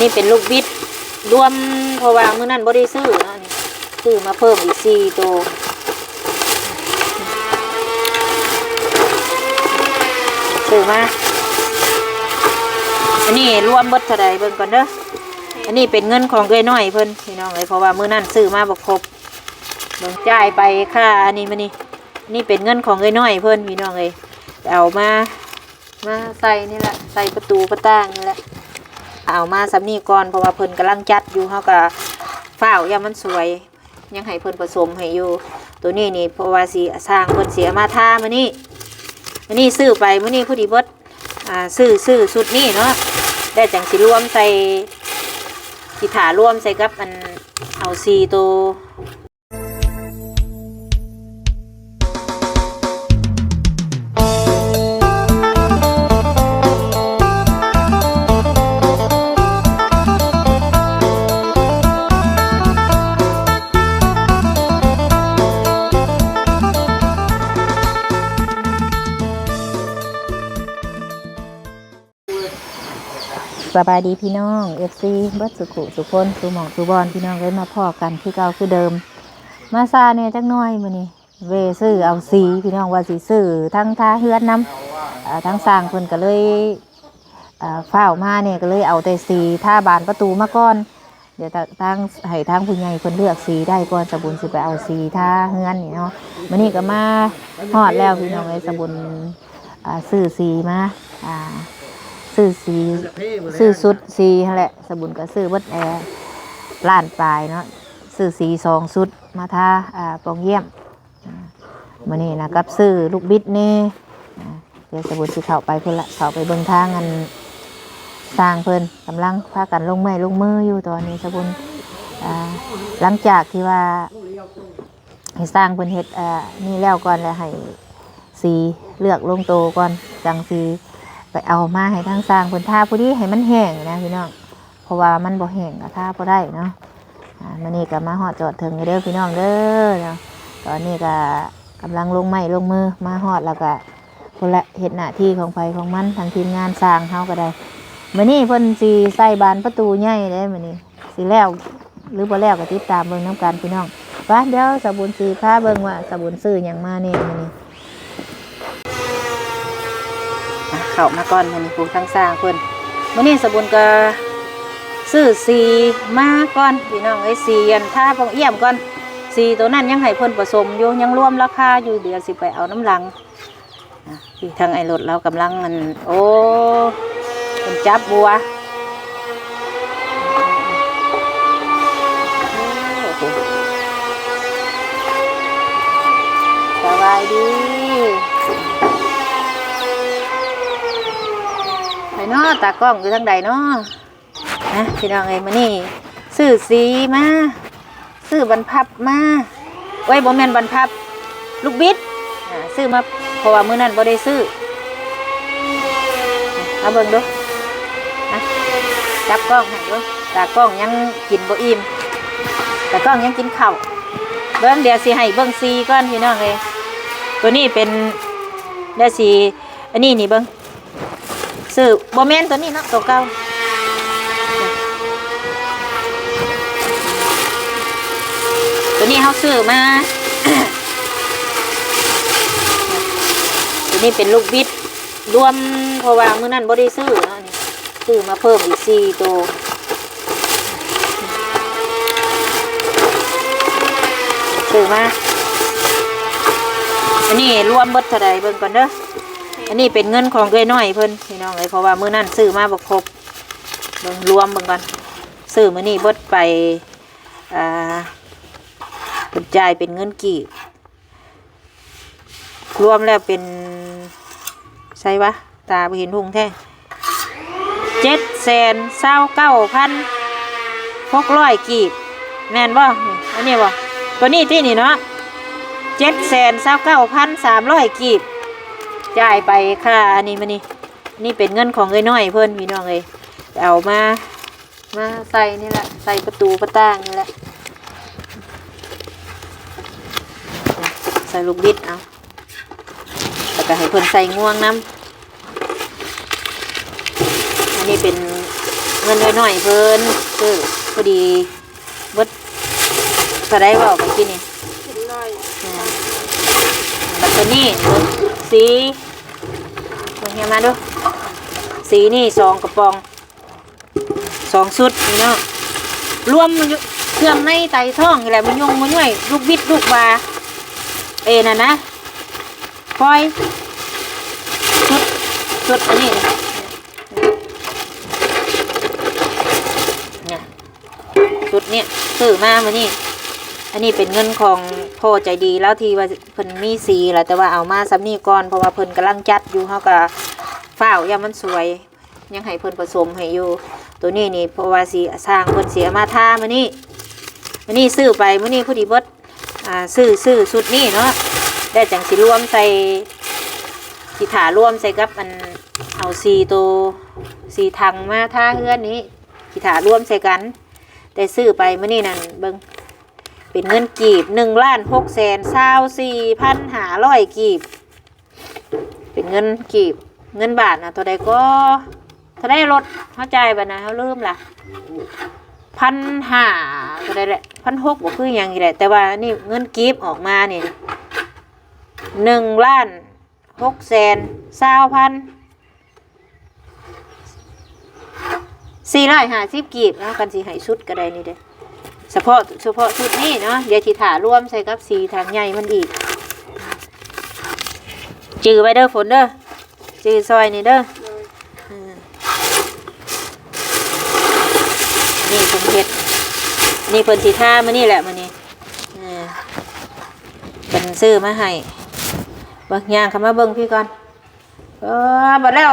นี่เป็นลูกบิดรวมเพราะว่ามื้อนั้นบ่ได้ซื้อนะนี่ซื้อมาเพิ่มอีก4ตัวซื้อมาอันนี้รวมเบิดเท่าใดเบิ่งก่อนเด้ออันนี้เป็นเงินของเอ้ยน้อยเพิ่นพี่น้องเอ้ยเพราะว่ามื้อนั้นซื้อมาบ่ครบเบิ่งจ่ายไปค่าอันนี้มานี่นี่เป็นเงินของเอ้ยน้อยเพิ่นพี่น้องเอ้ยเอามามาใส่นี่แหละใส่ประตูประต่างนี่แหละ เอามาสำนีก่อนเพราะว่าเพิ่นกำลังจัดอยู่เขาก็ฝ้าวย่ามันสวย ยังให้เพิ่นผสมให้อยู่ ตัวนี้นี่เพราะว่าสีสร้างเพิ่นเสียมาท่ามื่อนี้มื่อนี้ซื้อไปมื่อนี้ผู้ดีเบิดอ่าซื้อซื้อชุดนี่เนาะได้จังสิรวมใส่สิถารวมใส่กับอันเอาซีตัว สบายดีพี่น้องเอฟซีเบิดสุขุสุคนสุหมองสุบอลพี่น้องเลยมาพ่อกันคือเก่าคือเดิม มาซาเนี่ยจักน้อยมือนี้เวซื้อเอาสีพี่น้องว่าสิซื้อทั้งท่าเฮือนน้ำทั้งสร้างเพิ่นก็เลยฝ้ามาเนี่ยก็เลยเอาแต่สีท่าบานประตูมาก่อน เดี๋ยวทางให้ทางผู้ใหญ่เพิ่นเลือกสีได้ก่อนสบุญสิไปเอาสีท่าเฮือนนี่เนาะมื้อนี้ก็มาฮอดแล้วพี่น้องเลยสบุญอ่าซื้อสีมาอ่า ซื้อสีซื้อสุดสีแหละสบุญก็ซื้อเบัดแอร์ล้านปลายเนาะซื้อสีสองสุดมาทาอ่าปองเยี่ยมอ่าเนี้นะกับซื้อลูกบิดนี่อ่าเดี๋ยวสบุญสิเข้าไปเพิ่นละเข้าไปเบิ่งทางกันสร้างเพิ่นกำลังพากันลงไม้ลงมืออยู่ตอนนี้สบุญอ่าหลังจากที่ว่าให้สร้างเพิ่นเฮ็ดอ่านี่แล้วก่อนแล้วให้สีเลือกลงโตก่อนจังสี ไปเอามาให้ทางสร้างเพิ่นท่าผู้ที่ให้มันแห้งนะพี่น้องเพราะว่ามันบ่แห้งก็ท่าบ่ได้เนาะอ่ามื้อนี้ก็มาฮอดจอดถึงเด้อพี่น้องเด้อเนาะตอนนี้ก็กำลังลงไม้ลงมือมาฮอดแล้วก็คนละเฮ็ดหน้าที่ของไผของมันทางทีมงานสร้างเฮาก็ได้มื้อนี้เพิ่นสิใส่บานประตูใหญ่เด้มื้อนี้สิแล้วหรือบ่แล้วก็ติดตามเบิ่งนํกันพี่น้องไปเดี๋ยวสบุญสิพาเบิ่งว่าสบุญซื้อหยังมานี่มื้อนี้ อะ เขามาก่อนมันผู้ทั้งสร้างเพิ่นมื่อนี้สบุญก็ซื้อสีมาก่อนพี่น้องไอ้สีอันท่าฟองเอี่ยมก่อนสีตัวนั้นยังให้เพิ่นผสมอยู่ยังรวมราคาอยู่เดี๋ยวสิไปเอาน้ำหลังที่ทางไอ้รถเรากำลังมันโอ้เพิ่นจับบัวโอ้โหสบายดี ไป เนาะตากล้องอยู่ทางใดเนาะนะพี่น้องเอ้ยมานี่ซื้อสีมาซื้อบรรพับมาไว้บ่แม่นบรรพับ ลูกบิดซื้อมาเพราะว่ามื้อนั้นบ่ได้ซื้อเอาเบิ่งดูนะจับกล้องให้ดูตากล้องยังกินบ่อิ่มตากล้องยังกินข้าวเบิ่งเดี๋ยวสิให้เบิ่งสีก่อนพี่น้องเอ้ยตัวนี้เป็นเดี๋ยวสิอันนี้นี่เบิ่ง ซื้อบ่แม่นตัวนี้เนาะตัวเก่าตัวนี้เขาซื้อมา ตัวนี้เป็นลูกบิดรวมเพราะว่ามื้อนั้นบ่ได้ซื้อเนาะนี่ซื้อมาเพิ่มอีกสี่ตัวซื้อมาอันนี้รวมเบิดเท่าใดเบิ่งก่อนเด้อ อันนี้เป็นเงินของเอ้ยน้อยเพิ่นพี่น้องเลยเพราะว่ามื้อนั้นซื้อมาบ่ครบเบิ่งรวมเบิ่งก่อนซื้อมื้อนี้เบิดไปอ่าเพิ่นจ่ายเป็นเงินกี่รวมแล้วเป็นใช่ปะตาบ่เห็นหุงแท้เจ็ดแสนเศร้าเก้าพันหกร้อยกีบแม่นบ่นี่อันนี้บ่ตัวนี้ที่นี่เนาะเจ็ดแสนเศร้าเก้าพันสามร้อยกีบ จ่ายไปค่าอันนี้มานี่นี่เป็นเงินของเอ้ยน้อยเพิ่นพี่น้องเอ้ยเอามามาใส่นี่แหละใส่ประตูประต่างนี่แหละใส่ลูกบิดเอาแล้วก็ให้เพิ่นใส่ง่วงน้ำอันนี้เป็นงินน้อยๆเพิ่นซื้อพอดีเบิดก็ได้เว้าไปกินนี่กินน้อยอ่าบัตรนี่เบิ่งสี เบิ่ยมาดูสีนี่สองกระป๋องสองชุดนี่เนาะรวมมันอยู่เครื่องในไตท้องนี่แหละมันยงมันย่อยลูกบิดลูกบาเอ็น่ะนะพลอยชุดชุดอันนี้เนี่ยชุดเนี่ยซื้อมามานี่อันนี้เป็นเงินของพ่อใจดีแล้วทีว่าเพิ่นมีสีแหละแต่ว่าเอามาซ้ำนี่ก่อนเพราะว่าเพิ่นกำลังจัดอยู่เฮาก็ ฝ้าวอย่ามันสวย ยังให้เพิ่นผสมให้อยู่ ตัวนี้นี่เพราะว่าสิสร้างเพิ่นเสียมาท่ามานี่มานี่ซื้อไปมื้อนี้ผู้ดีเบิดอ่าซื้อซื้อสุดนี้เนาะได้จังสิรวมใส่สิถาร่วมใส่กับอันเอาสีตัวสีถังมาท่าเฮือนนี้สิถาร่วมใส่กัน แต่ซื้อไปมื้อนี้นั่นเบิ่งเป็นเงินกีบหนึ่งล้านหกแสนเศร้าสี่พันหาร้อยกีบ เป็นเงินกีบ เงินบาทนะตัวใดก็ถ้าได้รถเข้าใจบ่นะเขาลืมละพันห้าตัวใดแหละพันหกบอกคืออย่างนี้แหละแต่ว่านี่เงินกีบออกมาเนี่ยหนึ่งล้านหกแสนเศร้าพันสี่ร้อยห้าสิบกีบนะกันสีให้ชุดก็ได้นี่เด้เฉพาะเฉพาะชุดนี้เนาะเดี๋ยวทีถาร่วมใส่กับสีทางใหญ่มันอีกจือไปเด้อฝนเด้อ จือซอยนี่เด้ออืมนี่ผมเฮ็ด นี่เพิ่นสีท่ามานี่แหละมานี่เออเป็นซื้อมาให้เบิ่งย่างเข้ามาเบิ่งพี่ก่อน เออบัดแล้ว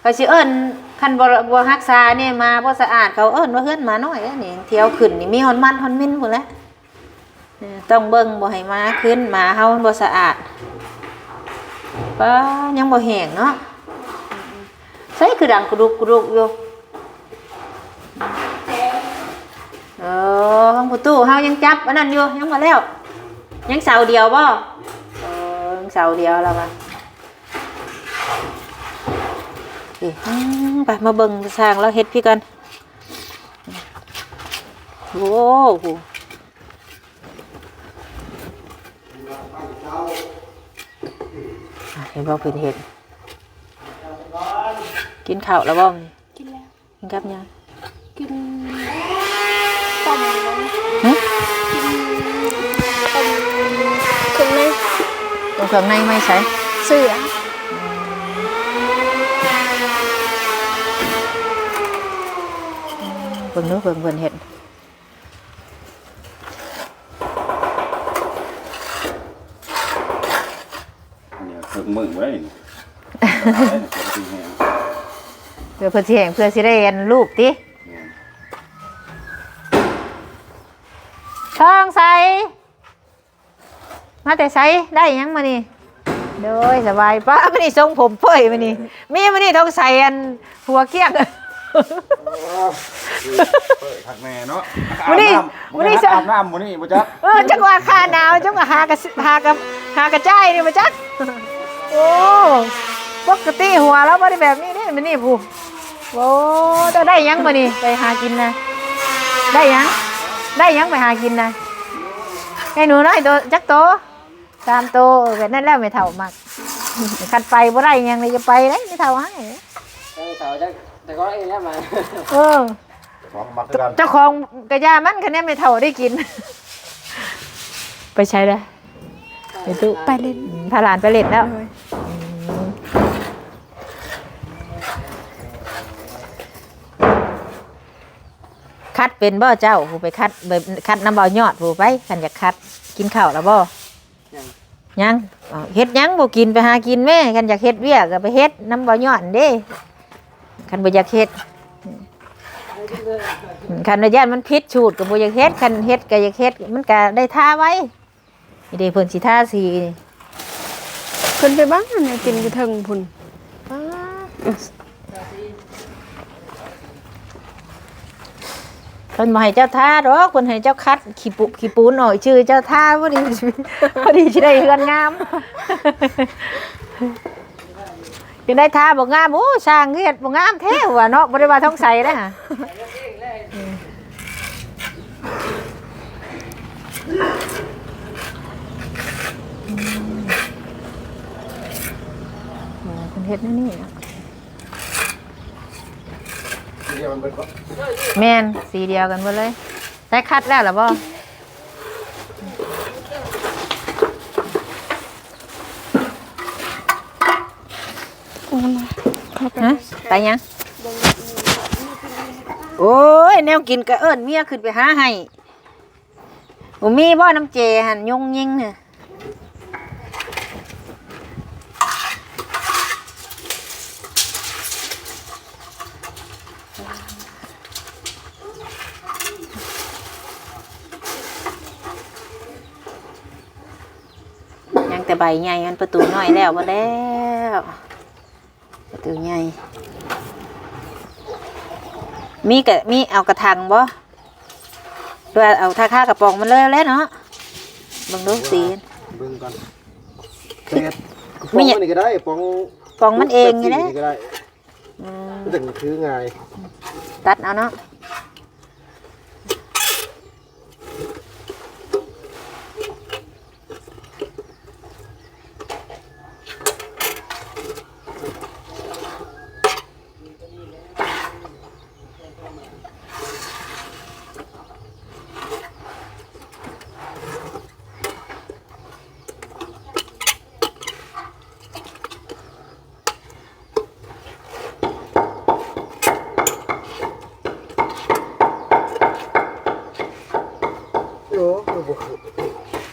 เขาสิเอิ้นคันบ่บ่รักษานี่มาบ่สะอาดเขาเอิ้นว่าเฮือนหมาน้อยเด้อนี่เที่ยวขึ้นนี่มีฮอนมันฮอนมินพุ่นแหละเออต้องเบิ่งบ่ให้มาขึ้นหมาเฮามันบ่สะอาด ป้ายังบ่แห้งเนาะใส่คือดังกระดุกกระดุกอยู่เออห้องประตูเฮายังจับอันนั้นอยู่ยังบ่แล้ว ยังเสาเดียวบ่เออยังเสาเดียวแล้วป่ะอีอืมไปมาเบิ่งสร้างแล้วเฮ็ดพี่กันโอ้โหอะ เห็นบ่เป็นเห็ดกินข้าวแล้วบ่มื้อนี้กินแล้ว กินกับหยังกินต้มแล้วหึต้มถึงไหมตรงเครื่องในไม่ใช่เสือเบิ่งเนู้เบิ่งเบิ่งเห็ดเนี่ ถึงมือไว้นี่เพื่อเพื่อสิแห่งเพื่อสิได้เรียนรูปติทองใสมาแต่ใสได้หยังมานี่โดยสบายป้ามานี่ทรงผมเฟ้ยมานี่มีมานี่ทองใสอันหัวเกี้ยง เปิดทักแม่เนาะมื้อนี้มื้อนี้จะ อาบน้ำมื้อนี้บ่จ๊ะเออจังหวะคาหนาวจังหวะหากระหากระหากระจายนี่มาจัก โอ้ปกติหัวเราไม่ได้แบบนี้นี่มันนี่ผู้โอ้จะได้หยังมานี่ไปหากินนะได้หยังได้หยังไปหากินนะให้หนูน้อยโตจักโตสามโตเออแบบนั้นแล้วไม่เท่ามากขัดไปบ่ได้หยังเลยจะไปได้ไม่เท่าให้เออเสาจะแต่ก็เองแล้วมาเออของมักคือกันเจ้าของกระยามันคะแนนไม่เท่าได้กิน ไปใช้ได้ ไปตู้ไปเล่นอืมพาหลานไปเล่นแล้วเลยคัดเป็นบ่เจ้าผู้ไปคัดแบบคัดน้ำเบายอดผู้ไปขันอยากคัดกินข้าวแล้วบ่ยังยังอ๋อเฮ็ดหยังบ่กินไปหากินแม่คันอยากเฮ็ดเวียกก็ไปเฮ็ดน้ำเบายอดเด้คันบ่อยากเฮ็ดคันว่าย่านมันผิดชูดก็บ่อยากเฮ็ดคันเฮ็ดก็อยากเฮ็ดมันก็ได้ท่าไว้ นี่เด้เพิ่นสิท่าสีนี่ขึ้นไปบ้างเนี่ยกินกระเทิงพุ่นเพิ่นบ่ให้เจ้าท่าดอกเพิ่นให้เจ้าคัดขี้ปุขี้ปูนหน่อยชื่อเจ้าท่าพอดีพอดีสิได้เฮือนงามจึงได้ท่าบ่งามโอ้ช่างเฮ็ดบ่งามแท้ว่ะเนาะบ่ได้ว่าท้องใสเด้อฮะ ผ็ดนะนี่เดียวมันเป็นก็แม่นสีเดียวกันหมดเลยได้คัดแล้วเหรอบ่ฮะไปยัง โอ้ย แนวกินก็เอิ้นเมียขึ้นไปหาให้บ่มีบ่น้ำเจหันยงยิงเนี่ย ใบใหญ่มันประตูน้อยแล้วบ่แล้ว ประตูใหญ่ มีกะมีเอากระถางบ่ด้วยเอาท่าค่ากระป๋องมันเลยแล้วเนาะเบังดูสีเบิ่งก่อนเฮ็ดไม่ปองอยากมันนี่ก็ได้ปองปองมันเองนี่นะก็ได้อืมมันถึงคือง่ายตัดเอาเนาะโอ้คือบ่คือ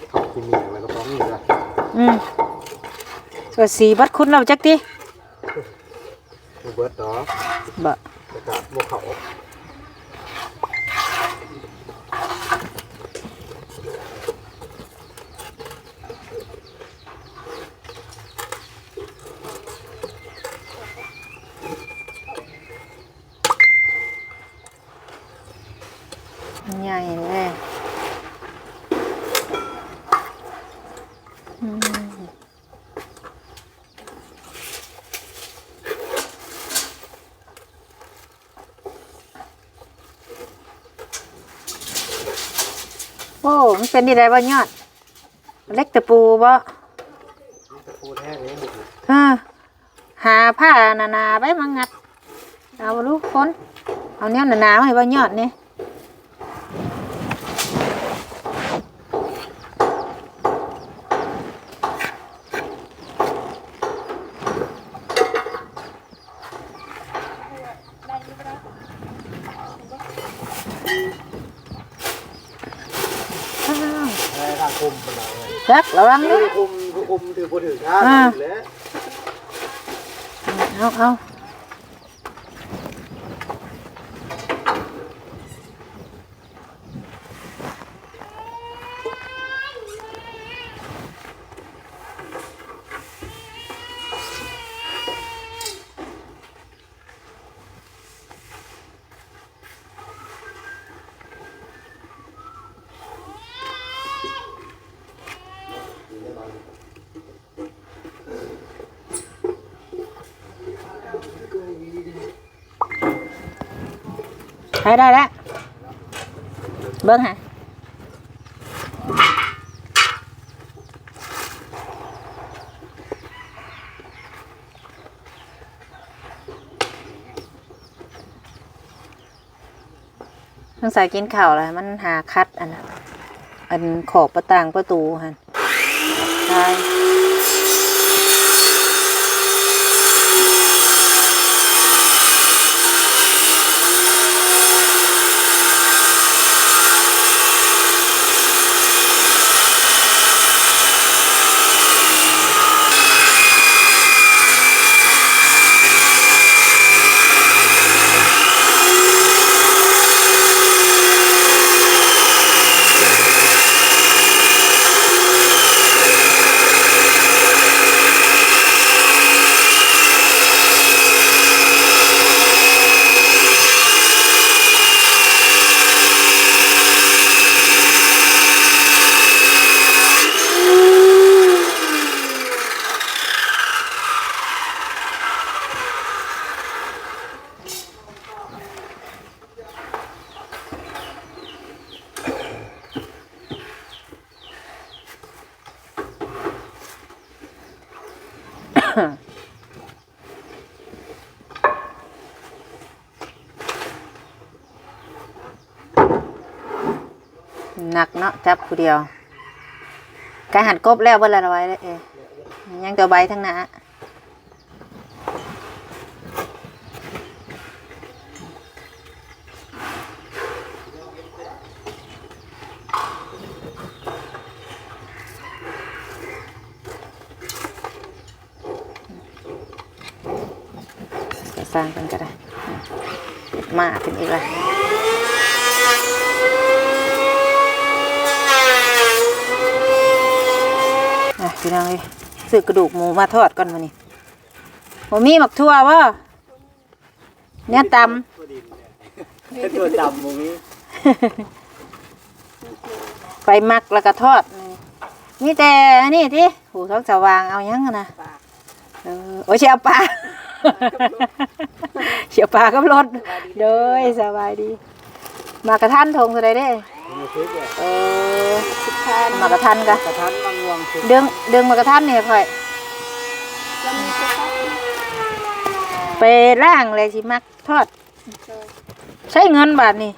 เขากินเมียแล้วก็ปองนี่ล่ะ อืม ก็สีบัดคุณเราจักติบ่เบิดดอก บ่ แต่กาบ่เข้า ใหญ่เลยอืมโอ้ มันเป็นดีได้บ่ยอด เล็กตะปูบ่ตะปูแท้นี่บ่คือเออหาผ้าหนาๆไปมางัด เอาลูกคนเอาเนี้ยหนาๆมาให้บ่ยอดนี่อ้าว แท้ทางคมปานใด จัก ระวังเด้เด้อคมคือคมถือบ่ถือทางอ่าแหละเอาเอา ช้ได้แล้ว เบิ้งฮะทั้งสายกินข่าวอะไรมันหาคัดอันน่ะอันขอบประต่างประตูฮันใช่ หนักเนาะจับผู้เดียวกายหันกบแล้วเบิ่ละละไว้เลยเอยยังตัวใบทั้งน้าก็สร้างกันก็ได้มาเป็นอีกละ พี่น้องเอ้ยซื้อกระดูกหมูมาทอดก่อนมานี่ผมมีหมักทั่ววะเนี่ยตเป็นตัวจำมุ้งำไปหมักแล้วก็ทอดนี่แต่อันนี้ที่หูท้องสว่างเอายังอะนะเออโอ้ยเชียวปลาเชียวปลากับรถเด้ยสบายดี มากระทันทงอะไรเด้ มือซื้อแกเออมากระทันกะกระทันบางวงคือดึงดึงมากระทันเนี่ยค่อยไปล่างเลยสิมักทอด ใช้เงินบาทนี่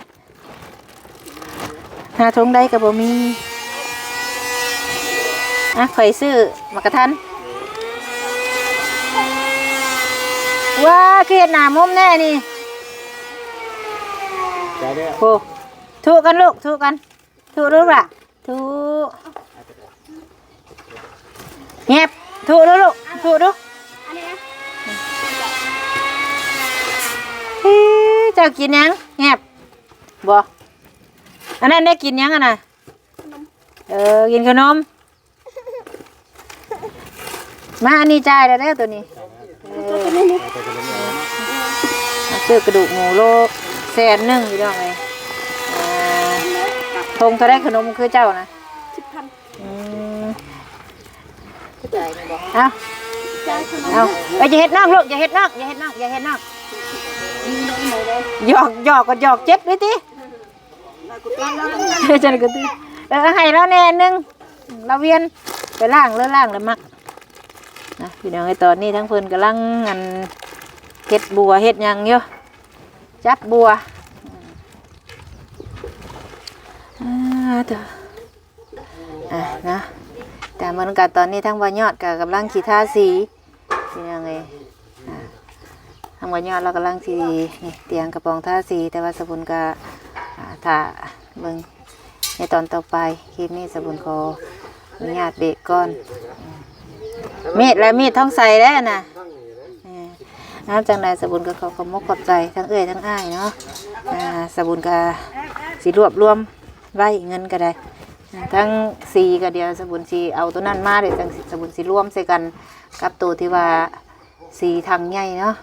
หาทงได้กับบ่มีอะข่อยซื้อมากระทันว้าเครียดหนามุมแน่นี่ใจได้โอ้ ถูกกันลูกถูกกันถูกลูกล่ะถูกเงียบถูกลูกลูกถูกลูกอันนี้นะเฮ้ยเจ้ากินยังแงบบ่อันนั้นได้กินยังอะนะเออกินขนม มาอันนี้จ่ายแล้วเด้อตัวนี้เออเอาซื้อกระดูกหมูโลแสนหนึ่งอยู่ด้วยไงอ่า ทงเท่าได้ขนมคือเจ้านะสิบพันอืมเอาจ่ายขนมเอาไปอย่าเฮ็ดนอกลูกอย่าเฮ็ดนอกอย่าเฮ็ดนอกอย่าเฮ็ดนอกมีน้องไหนได้หยอกหยอกก็หยอกเจ็บด้วยติจันก็ตีเออให้เราแน่นึงเราเวียนไปล่างเลือล่างแล้วมักนะพี่น้องไอ้ตอนนี้ทั้งเพิ่นกำลังงันเฮ็ดบัวเฮ็ดหยังอยู่จับบัวอ่า เถอะอะนะแต่เหมือนกันตอนนี้ทั้งวายอดกับกำลังขีท่าสีพี่น้องเอ้ยอ่าทั้งวายอดเรากำลังสีนี่เตียงกระปองท่าสีแต่ว่าสบุนก็อ่าถ้าเบิ่งในตอนต่อไปคลิปนี้สบุญขออนุญาตเบรกก่อนมีดและมีดท้องใส่แล้วนะน้ำจังใดสบุญก็ขอขอบมกขอบใจทั้งเอ้ยทั้งอ้ายเนาะสบุญก็สิรวบรวม ไว้เงินก็ได้ ทั้งสีก็เดียวสบุญสีเอาตัวนั้นมาเดี๋ยวจังสิสบุญสีร่วมใส่กันกับตัวที่ว่าสีทางใหญ่เนาะ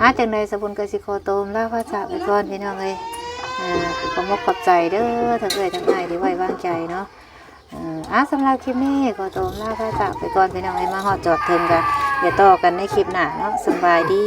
อาจังใดสบุญก็สิขอโตมแล้วพระจาไปก่อนพี่น้องเลยอ่าขอมกขอบใจเด้อทั้งเอ่ยทั้งนายที่ไว้วางใจเนาะอ่าสำหรับคลิปนี้ก็โตมลาพระจากไปก่อนพี่น้องไอ้มาหอดจอดเทิงกันเดี๋ยวต่อกันในคลิปหน้าเนาะสบายดี